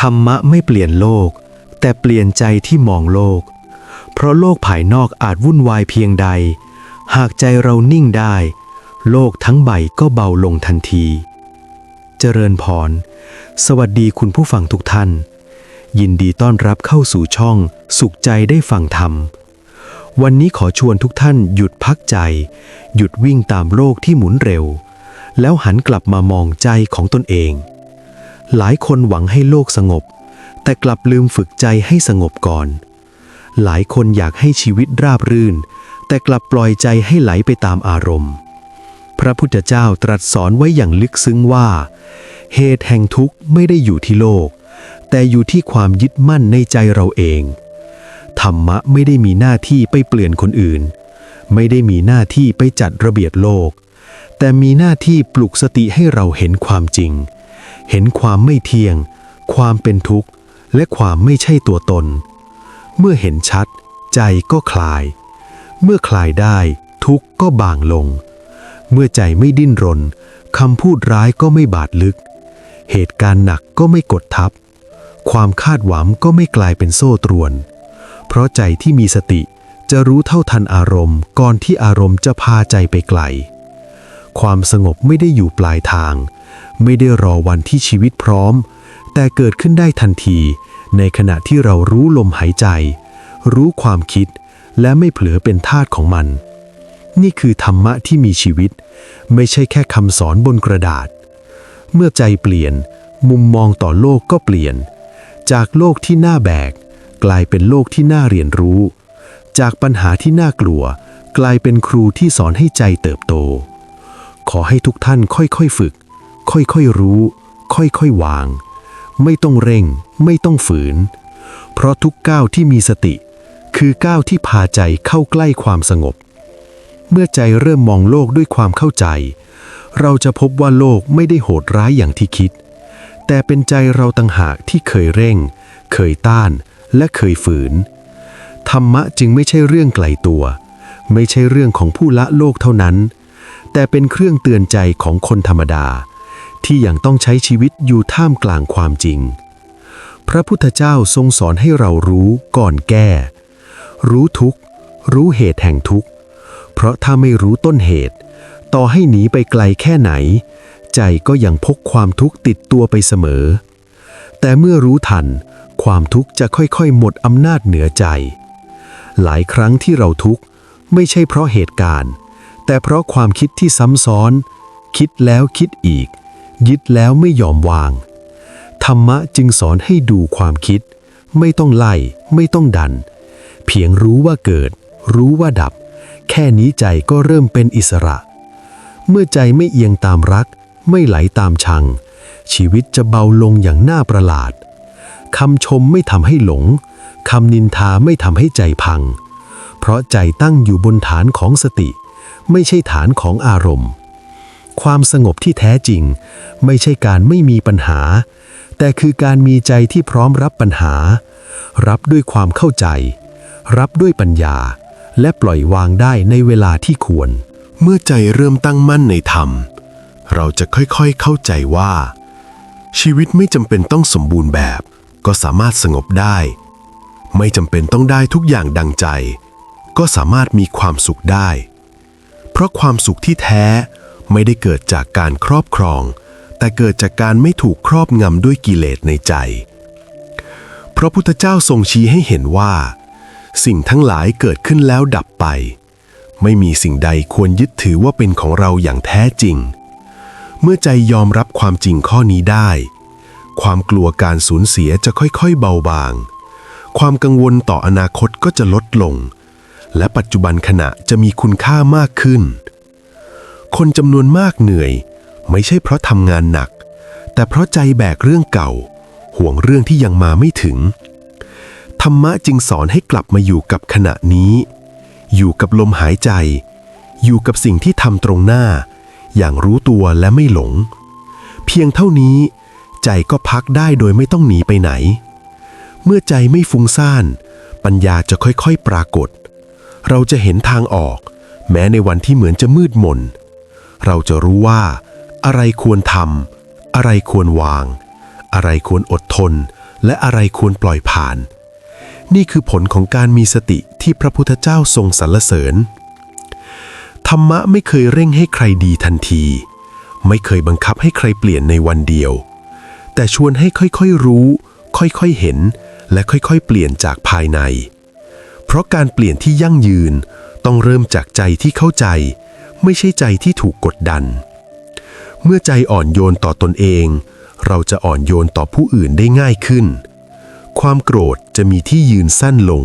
ธรรมะไม่เปลี่ยนโลก แต่เปลี่ยนใจที่มองโลก เพราะโลกภายนอกอาจวุ่นวายเพียงใด หากใจเรานิ่งได้ โลกทั้งใบก็เบาลงทันที เจริญพร สวัสดีคุณผู้ฟังทุกท่าน ยินดีต้อนรับเข้าสู่ช่อง สุขใจได้ฟังธรรม วันนี้ขอชวนทุกท่านหยุดพักใจ หยุดวิ่งตามโลกที่หมุนเร็ว แล้วหันกลับมามองใจของตนเอง หลายคนหวังให้โลกสงบ แต่กลับลืมฝึกใจให้สงบก่อน หลายคนอยากให้ชีวิตราบรื่น แต่กลับปล่อยใจให้ไหลไปตามอารมณ์ พระพุทธเจ้าตรัสสอนไว้อย่างลึกซึ้งว่า เหตุแห่งทุกข์ไม่ได้อยู่ที่โลก แต่อยู่ที่ความยึดมั่นในใจเราเอง ธรรมะไม่ได้มีหน้าที่ไปเปลี่ยนคนอื่น ไม่ได้มีหน้าที่ไปจัดระเบียบโลก แต่มีหน้าที่ปลุกสติให้เราเห็นความจริง เห็นความไม่เที่ยง ความเป็นทุกข์ และความไม่ใช่ตัวตน เมื่อเห็นชัด ใจก็คลาย เมื่อคลายได้ ทุกข์ก็บางลง เมื่อใจไม่ดิ้นรนคำพูดร้ายก็ไม่บาดลึก เหตุการณ์หนักก็ไม่กดทับ ความคาดหวังก็ไม่กลายเป็นโซ่ตรวน เพราะใจที่มีสติจะรู้เท่าทันอารมณ์ ก่อนที่อารมณ์จะพาใจไปไกล ความสงบไม่ได้อยู่ปลายทาง ไม่ได้รอวันที่ชีวิตพร้อม แต่เกิดขึ้นได้ทันที ในขณะที่เรารู้ลมหายใจ รู้ความคิด และไม่เผลอเป็นทาสของมัน นี่คือธรรมะที่มีชีวิต ไม่ใช่แค่คำสอนบนกระดาษ เมื่อใจเปลี่ยน มุมมองต่อโลกก็เปลี่ยน จากโลกที่น่าแบก กลายเป็นโลกที่น่าเรียนรู้ จากปัญหาที่น่ากลัว กลายเป็นครูที่สอนให้ใจเติบโต ขอให้ทุกท่านค่อยๆฝึก ค่อยๆรู้ ค่อยๆวาง ไม่ต้องเร่ง ไม่ต้องฝืน เพราะทุกก้าวที่มีสติ คือก้าวที่พาใจเข้าใกล้ความสงบ เมื่อใจเริ่มมองโลกด้วยความเข้าใจ เราจะพบว่าโลกไม่ได้โหดร้ายอย่างที่คิด แต่เป็นใจเราต่างหากที่เคยเร่ง เคยต้านและเคยฝืน ธรรมะจึงไม่ใช่เรื่องไกลตัว ไม่ใช่เรื่องของผู้ละโลกเท่านั้น แต่เป็นเครื่องเตือนใจของคนธรรมดา ที่ยังต้องใช้ชีวิตอยู่ท่ามกลางความจริง พระพุทธเจ้าทรงสอนให้เรารู้ก่อนแก้ รู้ทุกข์ รู้เหตุแห่งทุกข์ เพราะถ้าไม่รู้ต้นเหตุ ต่อให้หนีไปไกลแค่ไหน ใจก็ยังพกความทุกข์ติดตัวไปเสมอ แต่เมื่อรู้ทัน ความทุกข์จะค่อยๆ หมดอำนาจเหนือใจ หลายครั้งที่เราทุกข์ไม่ใช่เพราะเหตุการณ์ แต่เพราะความคิดที่ซ้ำซ้อน คิดแล้วคิดอีก ยึดแล้วไม่ยอมวาง ธรรมะจึงสอนให้ดูความคิด ไม่ต้องไล่ ไม่ต้องดัน เพียงรู้ว่าเกิด รู้ว่าดับ แค่นี้ใจก็เริ่มเป็นอิสระ เมื่อใจไม่เอียงตามรัก ไม่ไหลตามชัง ชีวิตจะเบาลงอย่างน่าประหลาดคำชมไม่ทำให้หลงคำนินทาไม่ทำให้ใจพัง เพราะใจตั้งอยู่บนฐานของสติ ไม่ใช่ฐานของอารมณ์ ความสงบที่แท้จริง ไม่ใช่การไม่มีปัญหา แต่คือการมีใจที่พร้อมรับปัญหา รับด้วยความเข้าใจ รับด้วยปัญญา และปล่อยวางได้ในเวลาที่ควร เมื่อใจเริ่มตั้งมั่นในธรรม เราจะค่อยๆเข้าใจว่า ชีวิตไม่จำเป็นต้องสมบูรณ์แบบ ก็สามารถสงบได้ ไม่จำเป็นต้องได้ทุกอย่างดังใจ ก็สามารถมีความสุขได้ เพราะความสุขที่แท้ ไม่ได้เกิดจากการครอบครอง แต่เกิดจากการไม่ถูกครอบงำด้วยกิเลสในใจ พระพุทธเจ้าทรงชี้ให้เห็นว่า สิ่งทั้งหลายเกิดขึ้นแล้วดับไป ไม่มีสิ่งใดควรยึดถือว่าเป็นของเราอย่างแท้จริง เมื่อใจยอมรับความจริงข้อนี้ได้ ความกลัวการสูญเสียจะค่อยๆเบาบาง ความกังวลต่ออนาคตก็จะลดลง และปัจจุบันขณะจะมีคุณค่ามากขึ้น คนจำนวนมากเหนื่อย ไม่ใช่เพราะทำงานหนัก แต่เพราะใจแบกเรื่องเก่า ห่วงเรื่องที่ยังมาไม่ถึง ธรรมะจึงสอนให้กลับมาอยู่กับขณะนี้ อยู่กับลมหายใจ อยู่กับสิ่งที่ทำตรงหน้า อย่างรู้ตัวและไม่หลง เพียงเท่านี้ ใจก็พักได้โดยไม่ต้องหนีไปไหน เมื่อใจไม่ฟุ้งซ่าน ปัญญาจะค่อยๆปรากฏ เราจะเห็นทางออก แม้ในวันที่เหมือนจะมืดมน เราจะรู้ว่า อะไรควรทำอะไรควรวาง อะไรควรอดทน และอะไรควรปล่อยผ่าน นี่คือผลของการมีสติที่พระพุทธเจ้าทรงสรรเสริญ ธรรมะไม่เคยเร่งให้ใครดีทันที ไม่เคยบังคับให้ใครเปลี่ยนในวันเดียว แต่ชวนให้ค่อยๆรู้ ค่อยๆเห็น และค่อยๆ เปลี่ยนจากภายใน เพราะการเปลี่ยนที่ยั่งยืนต้องเริ่มจากใจที่เข้าใจ ไม่ใช่ใจที่ถูกกดดัน เมื่อใจอ่อนโยนต่อตนเอง เราจะอ่อนโยนต่อผู้อื่นได้ง่ายขึ้น ความโกรธจะมีที่ยืนสั้นลง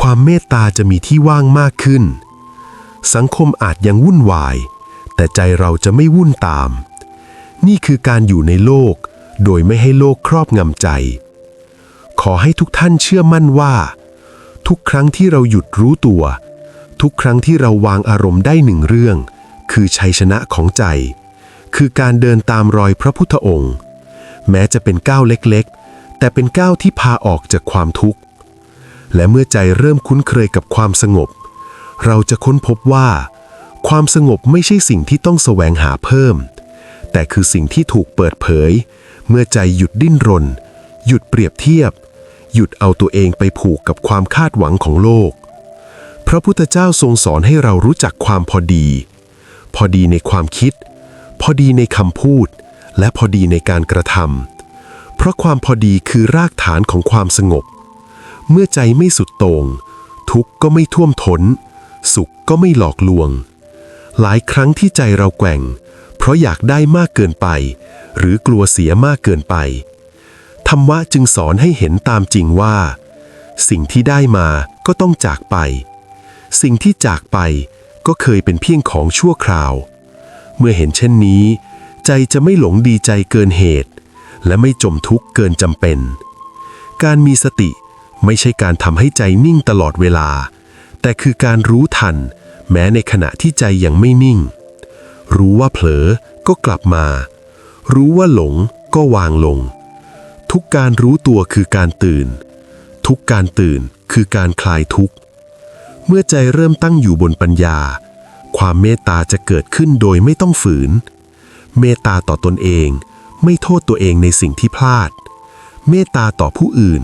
ความเมตตาจะมีที่ว่างมากขึ้น สังคมอาจยังวุ่นวาย แต่ใจเราจะไม่วุ่นตาม นี่คือการอยู่ในโลก โดยไม่ให้โลกครอบงำใจ ขอให้ทุกท่านเชื่อมั่นว่า ทุกครั้งที่เราหยุดรู้ตัว ทุกครั้งที่เราวางอารมณ์ได้หนึ่งเรื่อง คือชัยชนะของใจ คือการเดินตามรอยพระพุทธองค์ แม้จะเป็นก้าวเล็กๆ แต่เป็นก้าวที่พาออกจากความทุกข์ และเมื่อใจเริ่มคุ้นเคยกับความสงบ เราจะค้นพบว่า ความสงบไม่ใช่สิ่งที่ต้องแสวงหาเพิ่ม แต่คือสิ่งที่ถูกเปิดเผย เมื่อใจหยุดดิ้นรน หยุดเปรียบเทียบ หยุดเอาตัวเองไปผูกกับความคาดหวังของโลก พระพุทธเจ้าทรงสอนให้เรารู้จักความพอดี พอดีในความคิด พอดีในคำพูด และพอดีในการกระทำเพราะความพอดีคือรากฐานของความสงบ เมื่อใจไม่สุดโต่งทุกข์ก็ไม่ท่วมท้น สุขก็ไม่หลอกลวง หลายครั้งที่ใจเราแกว่ง เพราะอยากได้มากเกินไป หรือกลัวเสียมากเกินไปธรรมะจึงสอนให้เห็นตามจริงว่า สิ่งที่ได้มาก็ต้องจากไป สิ่งที่จากไปก็เคยเป็นเพียงของชั่วคราว เมื่อเห็นเช่นนี้ ใจจะไม่หลงดีใจเกินเหตุ และไม่จมทุกข์เกินจำเป็น การมีสติไม่ใช่การทำให้ใจนิ่งตลอดเวลา แต่คือการรู้ทัน แม้ในขณะที่ใจยังไม่นิ่ง รู้ว่าเผลอก็กลับมา รู้ว่าหลงก็วางลง ทุกการรู้ตัวคือการตื่น ทุกการตื่นคือการคลายทุกข์ เมื่อใจเริ่มตั้งอยู่บนปัญญา ความเมตตาจะเกิดขึ้นโดยไม่ต้องฝืน เมตตาต่อตนเอง ไม่โทษตัวเองในสิ่งที่พลาด เมตตาต่อผู้อื่น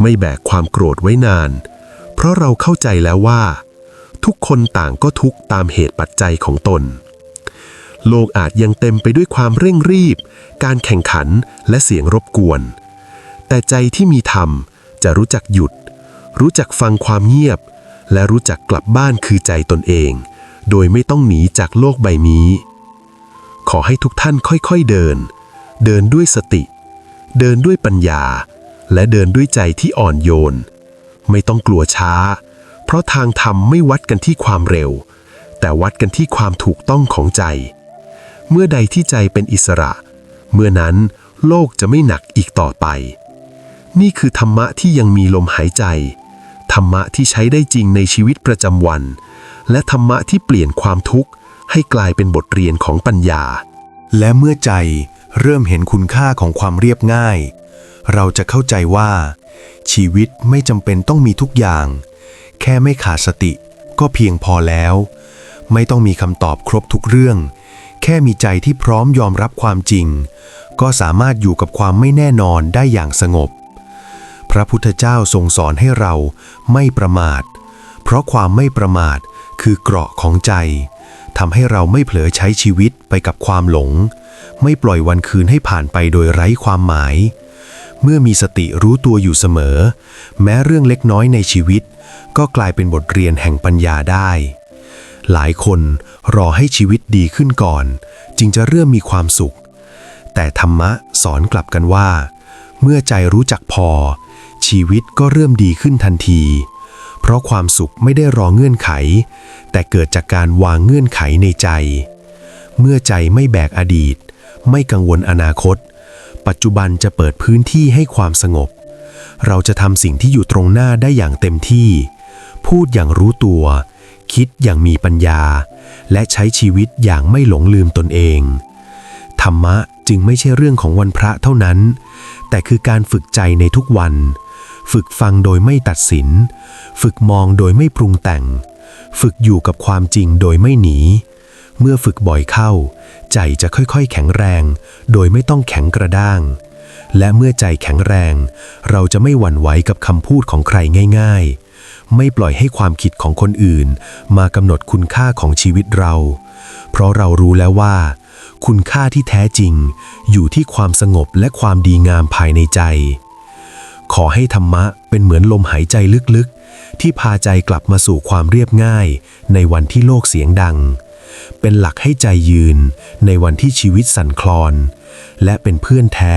ไม่แบกความโกรธไว้นาน เพราะเราเข้าใจแล้วว่า ทุกคนต่างก็ทุกตามเหตุปัจจัยของตน โลกอาจยังเต็มไปด้วยความเร่งรีบ การแข่งขันและเสียงรบกวน แต่ใจที่มีธรรมจะรู้จักหยุด รู้จักฟังความเงียบ และรู้จักกลับบ้านคือใจตนเอง โดยไม่ต้องหนีจากโลกใบนี้ ขอให้ทุกท่านค่อยๆเดิน เดินด้วยสติ เดินด้วยปัญญา และเดินด้วยใจที่อ่อนโยน ไม่ต้องกลัวช้า เพราะทางธรรมไม่วัดกันที่ความเร็ว แต่วัดกันที่ความถูกต้องของใจ เมื่อใดที่ใจเป็นอิสระ เมื่อนั้นโลกจะไม่หนักอีกต่อไป นี่คือธรรมะที่ยังมีลมหายใจ ธรรมะที่ใช้ได้จริงในชีวิตประจำวัน และธรรมะที่เปลี่ยนความทุกข์ ให้กลายเป็นบทเรียนของปัญญา และเมื่อใจเริ่มเห็นคุณค่าของความเรียบง่าย เราจะเข้าใจว่า ชีวิตไม่จำเป็นต้องมีทุกอย่าง แค่ไม่ขาดสติก็เพียงพอแล้ว ไม่ต้องมีคำตอบครบทุกเรื่อง แค่มีใจที่พร้อมยอมรับความจริง ก็สามารถอยู่กับความไม่แน่นอนได้อย่างสงบ พระพุทธเจ้าทรงสอนให้เราไม่ประมาท เพราะความไม่ประมาทคือเกราะของใจทำให้เราไม่เผลอใช้ชีวิตไปกับความหลง ไม่ปล่อยวันคืนให้ผ่านไปโดยไร้ความหมาย เมื่อมีสติรู้ตัวอยู่เสมอ แม้เรื่องเล็กน้อยในชีวิต ก็กลายเป็นบทเรียนแห่งปัญญาได้ หลายคนรอให้ชีวิตดีขึ้นก่อน จึงจะเริ่มมีความสุข แต่ธรรมะสอนกลับกันว่า เมื่อใจรู้จักพอ ชีวิตก็เริ่มดีขึ้นทันที เพราะความสุขไม่ได้รอเงื่อนไข แต่เกิดจากการวางเงื่อนไขในใจ เมื่อใจไม่แบกอดีต ไม่กังวลอนาคต ปัจจุบันจะเปิดพื้นที่ให้ความสงบ เราจะทำสิ่งที่อยู่ตรงหน้าได้อย่างเต็มที่ พูดอย่างรู้ตัว คิดอย่างมีปัญญา และใช้ชีวิตอย่างไม่หลงลืมตนเอง ธรรมะจึงไม่ใช่เรื่องของวันพระเท่านั้น แต่คือการฝึกใจในทุกวัน ฝึกฟังโดยไม่ตัดสิน ฝึกมองโดยไม่ปรุงแต่ง ฝึกอยู่กับความจริงโดยไม่หนี เมื่อฝึกบ่อยเข้า ใจจะค่อยๆ แข็งแรง โดยไม่ต้องแข็งกระด้าง และเมื่อใจแข็งแรง เราจะไม่หวั่นไหวกับคำพูดของใครง่าย ๆ ไม่ปล่อยให้ความคิดของคนอื่น มากำหนดคุณค่าของชีวิตเรา เพราะเรารู้แล้วว่า คุณค่าที่แท้จริง อยู่ที่ความสงบและความดีงามภายในใจ ขอให้ธรรมะเป็นเหมือนลมหายใจลึกๆ ที่พาใจกลับมาสู่ความเรียบง่าย ในวันที่โลกเสียงดัง เป็นหลักให้ใจยืน ในวันที่ชีวิตสั่นคลอน และเป็นเพื่อนแท้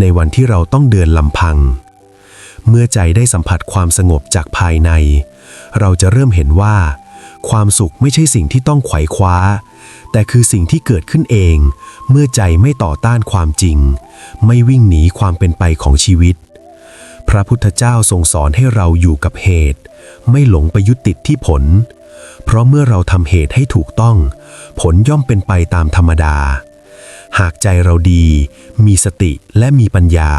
ในวันที่เราต้องเดินลำพัง เมื่อใจได้สัมผัสความสงบจากภายใน เราจะเริ่มเห็นว่า ความสุขไม่ใช่สิ่งที่ต้องไขว่คว้า แต่คือสิ่งที่เกิดขึ้นเอง เมื่อใจไม่ต่อต้านความจริง ไม่วิ่งหนีความเป็นไปของชีวิต พระพุทธเจ้าทรงสอนให้เราอยู่กับเหตุ ไม่หลงไปยึดติดที่ผล เพราะเมื่อเราทำเหตุให้ถูกต้อง ผลย่อมเป็นไปตามธรรมดา หากใจเราดี มีสติและมีปัญญา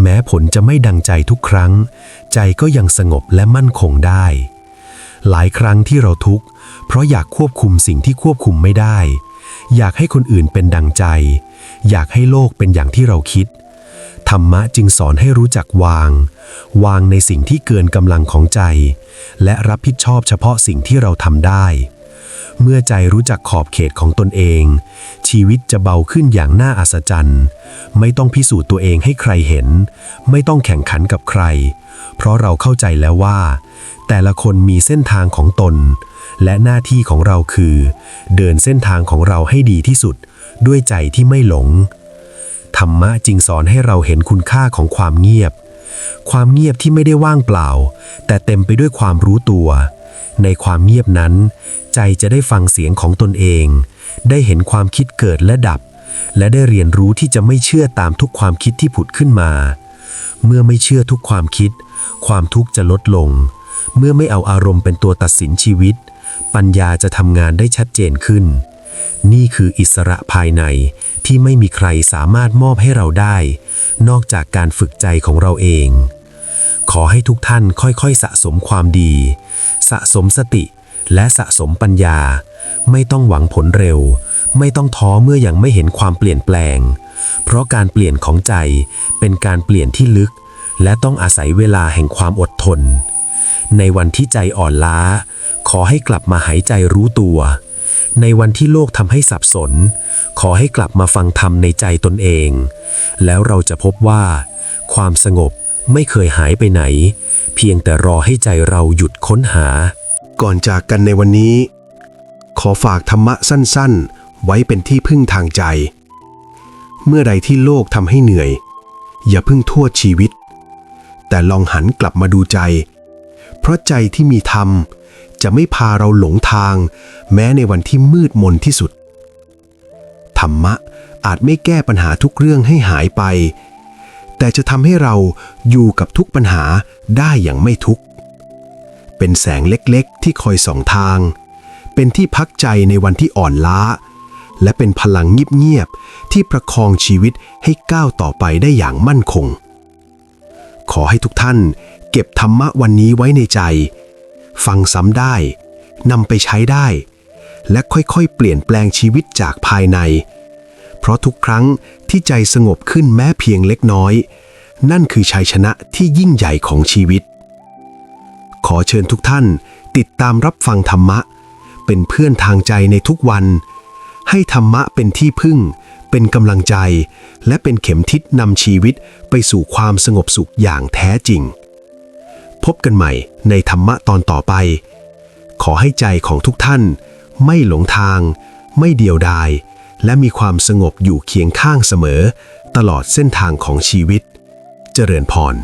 แม้ผลจะไม่ดังใจทุกครั้ง ใจก็ยังสงบและมั่นคงได้ หลายครั้งที่เราทุกข์ เพราะอยากควบคุมสิ่งที่ควบคุมไม่ได้ อยากให้คนอื่นเป็นดังใจ อยากให้โลกเป็นอย่างที่เราคิด รรมะจึงสอนให้รู้จักวาง วางในสิ่งที่เกินกำลังของใจ และรับผิดชอบเฉพาะสิ่งที่เราทำได้ เมื่อใจรู้จักขอบเขตของตนเอง ชีวิตจะเบาขึ้นอย่างน่าอัศจรรย์ ไม่ต้องพิสูจน์ตัวเองให้ใครเห็น ไม่ต้องแข่งขันกับใคร เพราะเราเข้าใจแล้วว่า แต่ละคนมีเส้นทางของตน และหน้าที่ของเราคือ เดินเส้นทางของเราให้ดีที่สุด ด้วยใจที่ไม่หลง รรมะจึงสอนให้เราเห็นคุณค่าของความเงียบ ความเงียบที่ไม่ได้ว่างเปล่า แต่เต็มไปด้วยความรู้ตัว ในความเงียบนั้น ใจจะได้ฟังเสียงของตนเอง ได้เห็นความคิดเกิดและดับ และได้เรียนรู้ที่จะไม่เชื่อตามทุกความคิดที่ผุดขึ้นมา เมื่อไม่เชื่อทุกความคิด ความทุกข์จะลดลง เมื่อไม่เอาอารมณ์เป็นตัวตัดสินชีวิต ปัญญาจะทำงานได้ชัดเจนขึ้น นี่คืออิสระภายในที่ไม่มีใครสามารถมอบให้เราได้ นอกจากการฝึกใจของเราเอง ขอให้ทุกท่านค่อยๆ สะสมความดี สะสมสติและสะสมปัญญา ไม่ต้องหวังผลเร็ว ไม่ต้องท้อเมื่ออยังไม่เห็นความเปลี่ยนแปลง เพราะการเปลี่ยนของใจเป็นการเปลี่ยนที่ลึก และต้องอาศัยเวลาแห่งความอดทน ในวันที่ใจอ่อนล้า ขอให้กลับมาหายใจรู้ตัว ในวันที่โลกทำให้สับสน ขอให้กลับมาฟังธรรมในใจตนเอง แล้วเราจะพบว่า ความสงบไม่เคยหายไปไหน เพียงแต่รอให้ใจเราหยุดค้นหา ก่อนจากกันในวันนี้ ขอฝากธรรมะสั้นๆ ไว้เป็นที่พึ่งทางใจ เมื่อใดที่โลกทำให้เหนื่อย อย่าพึ่งโทษชีวิต แต่ลองหันกลับมาดูใจ เพราะใจที่มีธรรม จะไม่พาเราหลงทาง แม้ในวันที่มืดมนที่สุด ธรรมะอาจไม่แก้ปัญหาทุกเรื่องให้หายไป แต่จะทำให้เราอยู่กับทุกปัญหาได้อย่างไม่ทุกข์ เป็นแสงเล็กๆ ที่คอยส่องทาง เป็นที่พักใจในวันที่อ่อนล้า และเป็นพลังเงียบๆ ที่ประคองชีวิตให้ก้าวต่อไปได้อย่างมั่นคง ขอให้ทุกท่านเก็บธรรมะวันนี้ไว้ในใจ ฟังซ้ำได้นำไปใช้ได้ และค่อยๆ เปลี่ยนแปลงชีวิตจากภายใน เพราะทุกครั้งที่ใจสงบขึ้นแม้เพียงเล็กน้อย นั่นคือชัยชนะที่ยิ่งใหญ่ของชีวิต ขอเชิญทุกท่านติดตามรับฟังธรรมะ เป็นเพื่อนทางใจในทุกวัน ให้ธรรมะเป็นที่พึ่ง เป็นกำลังใจ และเป็นเข็มทิศนำชีวิตไปสู่ความสงบสุขอย่างแท้จริง พบกันใหม่ในธรรมะตอนต่อไป ขอให้ใจของทุกท่าน ไม่หลงทาง ไม่เดียวดาย และมีความสงบอยู่เคียงข้างเสมอ ตลอดเส้นทางของชีวิต เจริญพร